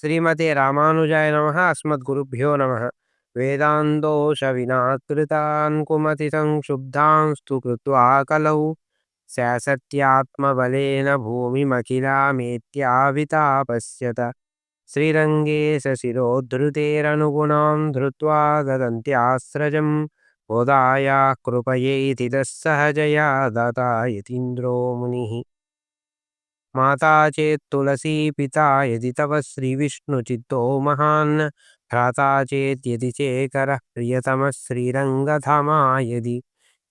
श्रीमते रामानुजाय नमः अस्मद्गुरुभ्यो नमः। वेदान्दोषविनाकृतान् कुमतिसंशुब्धांस्तु कृत्वा कलौ। ससत्यात्मबलेन भूमिमखिलामेत्यावितापस्यत श्रीरङ्गे सशिरोद्धृतेरनुगुणां धृत्वा ददन्त्यास्रजं बोधायाः कृपयेति तस्सहजया दता यतीन्द्रो मुनिः। మాతా చేత్తులసీ పితా యది తవ శ్రీవిష్ణుచిత్తో మహాన్ భ్రాతా చేత్యది చేకర ప్రియతమ శ్రీరంగధమా యది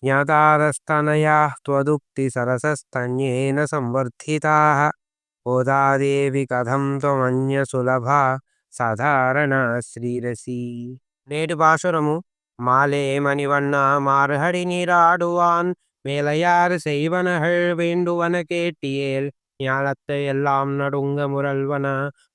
జ్ఞాతారస్తనయా త్వదుక్తి సరసస్తన్యేన సంవర్ధితా ఓదాదేవి కథం త్వమన్యసులభ సాధారణ శ్రీరసి నేటి భాషురము మాలేమణివన్న మార్హడి నీరాడువాన్ மேலையாறு செய்வனகள் வேண்டுவன கேட்டியேல் ஞாலத்தை எல்லாம் நடுங்க முரல்வன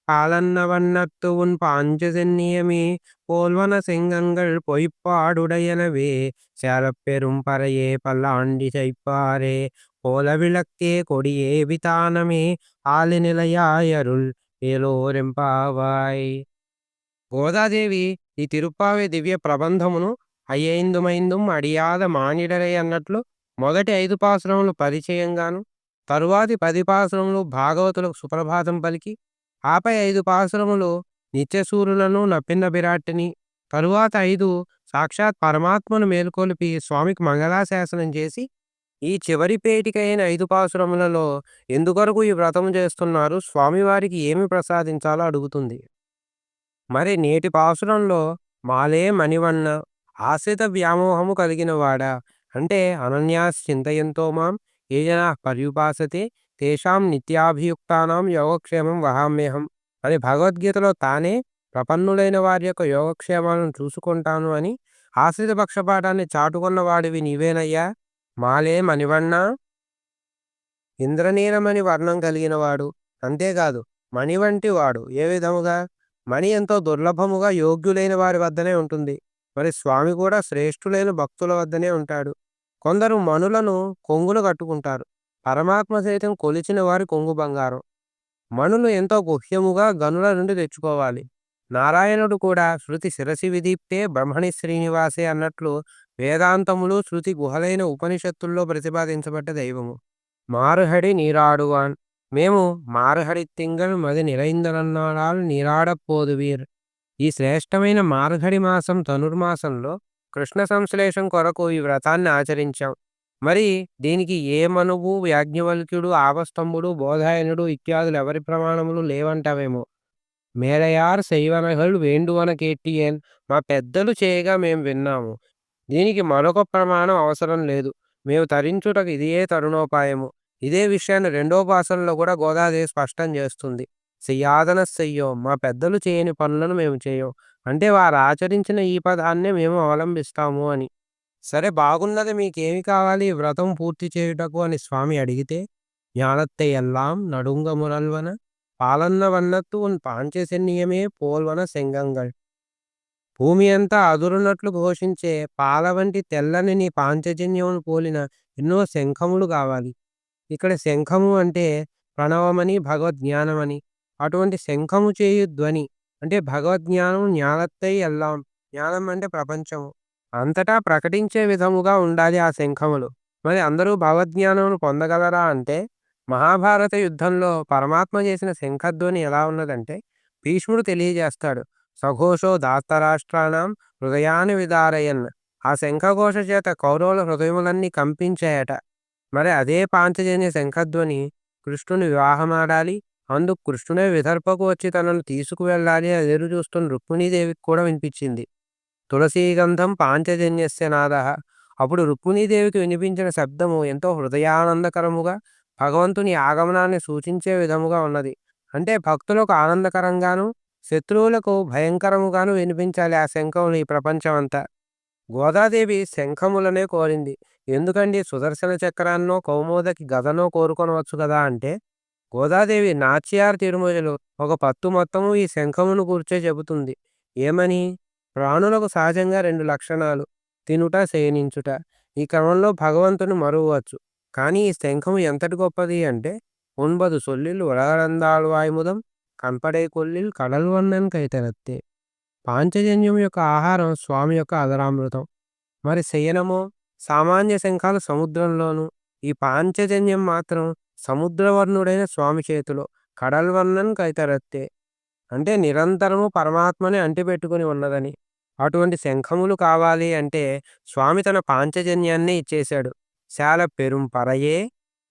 காலன்ன வண்ணத்து உன் பாஞ்சு சென்னியமே போல்வன செங்கங்கள் பொய்ப்பாடுடையனவே சேலப்பெரும் பறையே பல்லாண்டி செய்ப்பாரே போல விளக்கே கொடியே விதானமே ஆளு நிலையாயருள் ఏలోరెంపావాయ్ గోదాదేవి ఈ తిరుప్పావే దివ్య ప్రబంధమును అయ్యేందుమైందుం అడియాద మానిడరై అన్నట్లు మొదటి ఐదు పాసురములు పరిచయంగాను తరువాతి పది పాసురములు భాగవతులకు సుప్రభాతం పలికి ఆపై ఐదు పాసురములు నిత్యసూరులను నప్పిన బిరాట్టిని తరువాత ఐదు సాక్షాత్ పరమాత్మను మేల్కొలిపి స్వామికి మంగళాశాసనం చేసి ఈ చివరి పేటికైన ఐదు పాసురములలో ఎందుకొరకు ఈ వ్రతం చేస్తున్నారు స్వామివారికి ఏమి ప్రసాదించాలో అడుగుతుంది. మరి నేటి పాసురంలో మాలే మణివన్న ఆశ్రిత వ్యామోహము కలిగిన వాడా? అంటే అనన్యాస్ చింతయంతో మాం ఏ జనా పర్యుపాసతే తేషాం నిత్యాభియుక్తానాం యోగక్షేమం వహామ్యహం అని భగవద్గీతలో తానే ప్రపన్నులైన వారి యొక్క యోగక్షేమాలను చూసుకుంటాను అని ఆశ్రిత పక్షపాటాన్ని చాటుకున్న వాడివి నీవేనయ్యా మాలే మణివన్న ఇంద్రనీలమని వర్ణం కలిగిన వాడు అంతేకాదు మణి వంటి వాడు ఏ విధముగా మణి ఎంతో దుర్లభముగా యోగ్యులైన వారి వద్దనే ఉంటుంది మరి స్వామి కూడా శ్రేష్ఠులైన భక్తుల వద్దనే ఉంటాడు కొందరు మణులను కొంగులు కట్టుకుంటారు. పరమాత్మ సైతం కొలిచిన వారి కొంగు బంగారం. మణులు ఎంతో గుహ్యముగా గనుల నుండి తెచ్చుకోవాలి. నారాయణుడు కూడా శృతి శిరసి విదీప్తే బ్రహ్మణి శ్రీనివాసే అన్నట్లు వేదాంతములు శృతి గుహలైన ఉపనిషత్తుల్లో ప్రతిపాదించబడ్డ దైవము. మారుహడి నీరాడువాన్. మేము మారుహడి తింగల్ మది పోదు వీర్. ఈ శ్రేష్టమైన మారుహడి మాసం ధనుర్మాసంలో కృష్ణ సంశ్లేషం కొరకు ఈ వ్రతాన్ని ఆచరించాం. మరి దీనికి ఏ మనువు యాజ్ఞవల్క్యుడు ఆవస్తంభుడు బోధాయనుడు ఇత్యాదులు ఎవరి ప్రమాణములు లేవంటావేమో? మేరయార్ శైవనహుల్ వేండువన కేటియన్ మా పెద్దలు చేయగా మేము విన్నాము. దీనికి మరొక ప్రమాణం అవసరం లేదు. మేము తరించుటకు ఇదే తరుణోపాయము. ఇదే విషయాన్ని రెండో భాషల్లో కూడా గోదాదేవి స్పష్టం చేస్తుంది. చెయ్యాదన చెయ్యో మా పెద్దలు చేయని పనులను మేము చేయం. అంటే వారు ఆచరించిన ఈ పదాన్నే మేము అవలంబిస్తాము అని సరే బాగున్నది మీకేమి కావాలి ఈ వ్రతం పూర్తి చేయుటకు అని స్వామి అడిగితే ஞானத்தை எல்லாம் நடுங்க முரல்வன పాలన్న వన్నత్తు ఉన్ పాంచజన్యమే పోల్వన సెంగంగల్ భూమి అంతా అదురునట్లు ఘోషించే పాల వంటి తెల్లని నీ పాంచజన్యమును పోలిన ఎన్నో శంఖములు కావాలి ఇక్కడ శంఖము అంటే ప్రణవమని భగవద్జ్ఞానమని అటువంటి శంఖము చేయు ధ్వని అంటే భగవద్జ్ఞానం జ్ఞానత్తై ఎల్లాం. జ్ఞానం అంటే ప్రపంచము. అంతటా ప్రకటించే విధముగా ఉండాలి ఆ శంఖములు. మరి అందరూ భగవద్జ్ఞానమును పొందగలరా అంటే మహాభారత యుద్ధంలో పరమాత్మ చేసిన శంఖధ్వని ఎలా ఉన్నదంటే భీష్ముడు తెలియజేస్తాడు సఘోషో దాస్తరాష్ట్రాణం హృదయాన్ని విదారయన్. ఆ శంఖఘోష చేత కౌరవుల హృదయములన్నీ కంపించాయట. మరి అదే పాంచజన్య శంఖధ్వని కృష్ణుని వివాహమాడాలి అందుకు కృష్ణునే విదర్భకు వచ్చి తనను తీసుకువెళ్ళాలి అని ఎదురు చూస్తున్న రుక్మిణీదేవికి కూడా వినిపించింది. తులసీగంధం పాంచజన్యస్య నాద. అప్పుడు రుక్మిణీదేవికి వినిపించిన శబ్దము ఎంతో హృదయానందకరముగా భగవంతుని ఆగమనాన్ని సూచించే విధముగా ఉన్నది. అంటే భక్తులకు ఆనందకరంగాను శత్రువులకు భయంకరముగాను వినిపించాలి ఆ శంఖములు ఈ ప్రపంచమంతా. గోదాదేవి శంఖములనే కోరింది. ఎందుకండి సుదర్శన చక్రాన్నో కౌమోదకి గదనో కోరుకొనవచ్చు కదా అంటే గోదాదేవి నాచ్యార్ తిరుమలలు ఒక పత్తు మొత్తము ఈ శంఖమును కూర్చే చెబుతుంది. ఏమని? ప్రాణులకు సహజంగా రెండు లక్షణాలు తినుట శయనించుట ఈ క్రమంలో భగవంతుని మరువచ్చు కానీ ఈ శంఖము ఎంతటి గొప్పది అంటే ఒన్పదు సొల్లిల్ ఉలగరందాళ్ వాయుముదం కనపడే కొల్లిలు కడలు వన్నన్ కైతెరత్తే. పాంచజన్యం యొక్క ఆహారం స్వామి యొక్క అదరామృతం. మరి శయనము సామాన్య శంఖాలు సముద్రంలోను ఈ పాంచజన్యం మాత్రం సముద్రవర్ణుడైన స్వామి చేతిలో కడల్వర్ణన్ కైతరత్తే. అంటే నిరంతరము పరమాత్మని అంటిపెట్టుకుని ఉన్నదని. అటువంటి శంఖములు కావాలి అంటే స్వామి తన పాంచజన్యాన్ని ఇచ్చేశాడు. శాల పెరుం పరయే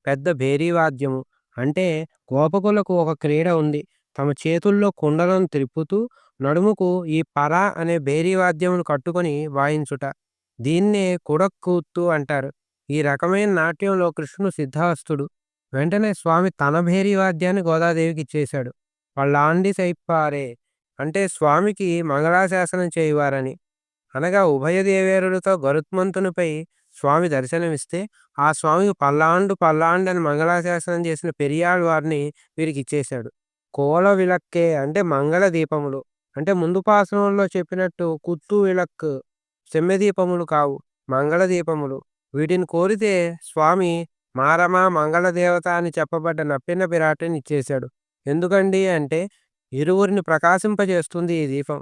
పెద్ద భేరీవాద్యము అంటే గోపకులకు ఒక క్రీడ ఉంది. తమ చేతుల్లో కుండలను త్రిప్పుతూ నడుముకు ఈ పర అనే భేరీవాద్యమును కట్టుకొని వాయించుట. దీన్నే కుడక్కూత్తు అంటారు. ఈ రకమైన నాట్యంలో కృష్ణుడు సిద్ధాస్తుడు వెంటనే స్వామి తన భేరీవాద్యాన్ని గోదాదేవికి ఇచ్చేశాడు. పళ్ళాండి సైప్పారే అంటే స్వామికి మంగళాశాసనం చేయవారని. అనగా ఉభయ దేవేరులతో గరుత్మంతునిపై స్వామి దర్శనమిస్తే ఆ స్వామికి పల్లాండు పల్లాండు అని మంగళాశాసనం చేసిన పెరియాళ్ వారిని వీరికి ఇచ్చేశాడు. కోల విలక్కే అంటే మంగళ దీపములు. అంటే ముందు పాసనంలో చెప్పినట్టు కుత్తు విలక్ సెమ్మె దీపములు కావు మంగళ దీపములు. వీటిని కోరితే స్వామి మారమ మంగళదేవత అని చెప్పబడ్డ నప్పిన పిరాటిని ఇచ్చేశాడు. ఎందుకండి అంటే ఇరువురిని ప్రకాశింపజేస్తుంది ఈ దీపం.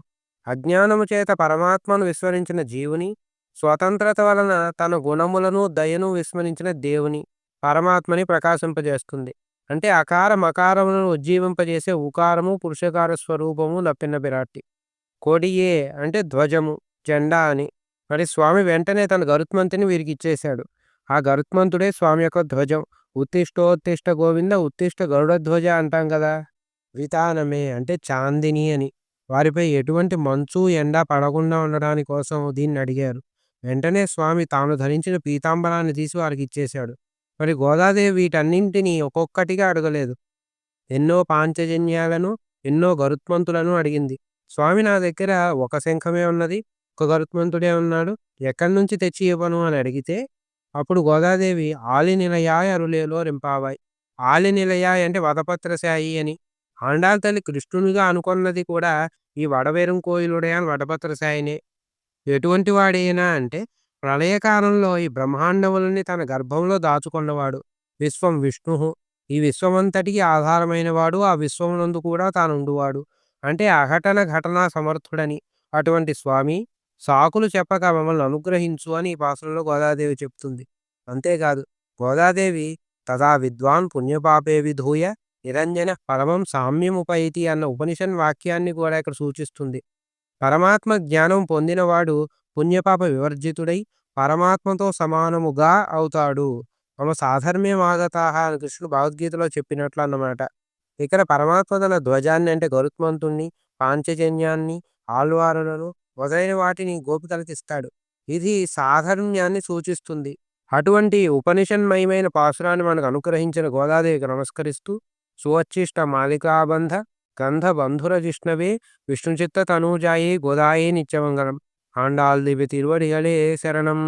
అజ్ఞానము చేత పరమాత్మను విస్మరించిన జీవుని స్వతంత్రత వలన తన గుణములను దయను విస్మరించిన దేవుని పరమాత్మని ప్రకాశింపజేస్తుంది. అంటే అకార మకారములను ఉజ్జీవింపజేసే ఉకారము పురుషకార స్వరూపము నప్పిన బిరాట్టి కొడియే అంటే ధ్వజము జెండా అని. మరి స్వామి వెంటనే తన గరుత్మంతిని వీరికి ఇచ్చేశాడు. ఆ గరుత్మంతుడే స్వామి యొక్క ధ్వజం. ఉత్తిష్టోత్తిష్ట గోవింద ఉత్తిష్ట గరుడ ధ్వజ అంటాం కదా. వితానమే అంటే చాందిని అని. వారిపై ఎటువంటి మంచు ఎండ పడకుండా ఉండడాని కోసం దీన్ని అడిగారు. వెంటనే స్వామి తాను ధరించిన పీతాంబరాన్ని తీసి వారికి ఇచ్చేశాడు. మరి గోదాదేవి వీటన్నింటినీ ఒక్కొక్కటిగా అడగలేదు. ఎన్నో పాంచజన్యాలను ఎన్నో గరుత్మంతులను అడిగింది. స్వామి నా దగ్గర ఒక శంఖమే ఉన్నది ఒక గరుత్మంతుడే ఉన్నాడు. ఎక్కడి నుంచి తెచ్చి ఇవ్వను అని అడిగితే అప్పుడు గోదాదేవి ఆలినిలయాయ్ అరులేలో రింపావాయ్ ఆలినిలయాయ్ అంటే వదపత్రశాయి అని. ఆండాల తల్లి కృష్ణునిగా అనుకున్నది కూడా ఈ వడవేరం కోయిలుడే అని వడపత్రశాయినే ఎటువంటి వాడైనా అంటే ప్రళయకాలంలో ఈ బ్రహ్మాండములని తన గర్భంలో దాచుకున్నవాడు. విశ్వం విష్ణు ఈ విశ్వమంతటికి ఆధారమైన వాడు ఆ విశ్వమునందు కూడా తానుండువాడు. అంటే అఘటన ఘటనా సమర్థుడని. అటువంటి స్వామి సాకులు చెప్పక మమ్మల్ని అనుగ్రహించు అని ఈ పాసనలో గోదాదేవి చెప్తుంది. అంతేకాదు గోదాదేవి తదా విద్వాన్ పుణ్యపాపే విధూయ నిరంజన పరమం సామ్యముపైతి అన్న ఉపనిషన్ వాక్యాన్ని కూడా ఇక్కడ సూచిస్తుంది. పరమాత్మ జ్ఞానం పొందినవాడు పుణ్యపాప వివర్జితుడై పరమాత్మతో సమానముగా అవుతాడు. మమ సాధర్మ్యమాగతాహ అని కృష్ణుడు భగవద్గీతలో చెప్పినట్లు అన్నమాట ఇక్కడ పరమాత్మ తన ధ్వజాన్ని అంటే గరుత్మంతుణ్ణి పాంచజన్యాన్ని ఆల్వారులను మొదలైన వాటిని గోపికలకిస్తాడు ఇది సాధర్మ్యాన్ని సూచిస్తుంది. అటువంటి ఉపనిషన్మయమైన పాసురాన్ని మనకు అనుగ్రహించిన గోదాదేవికి నమస్కరిస్తూ సువచ్చిష్ట మాలికాబంధ గంధ బంధుర జిష్ణవే విష్ణుచిత్త తనూజాయే గోదాయే నిత్యమంగళం. ఆండాల్ దివ్య తిరువడిగలే శరణం.